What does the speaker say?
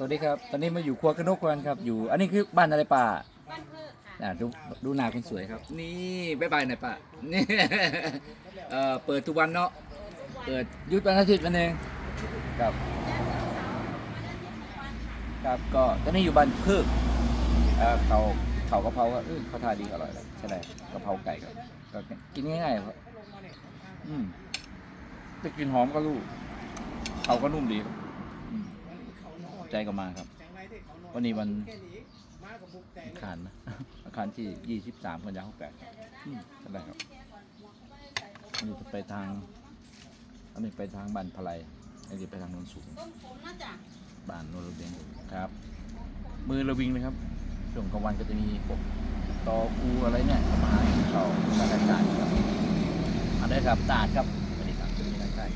ว่าจริงก็ได้สวัสดีครับ ตอนนี้มาอยู่ครัวกระนกกันครับ อยู่ อันนี้คือบ้านอะไรป่าบ้านเพิกค่ะอ่าดูดูหนาคนสวยครับ นี่บ๊ายบายหน่อยป่านี่ เอ่อเปิดทุกวันเนาะ เปิดหยุดวันอาทิตย์วันหนึงครับ ครับก็ตอนนี้อยู่บ้านเพิกเอ่อเขาเขากะเพราก็เออเขาทานดีอร่อยเลยใช่ไหมกะเพราไก่ครับก็กินง่ายๆครับอืมจะกินหอมก็รู้เขาก็นุ่มดีครับอืม ใจก็มาครับ วันนี้วันอังคารนะอาคารที่ยี่สิบสามกันยาหกแปดอืมก็ได้ครับอันนี้จะไปทางอันนี้ไปทางบ้านพลายอันนี้ไปทางโนนสูงต้นผมน่าจะบ้านโนนระเบียงครับ มือระวิงเลยครับช่วงกลางวันก็จะมีพวกตอคูอะไรเนี่ยเข้ามาให้เขาบรรยากาศครับอันนี้ครับตาดครับสวัสดีครับจะมีรายได้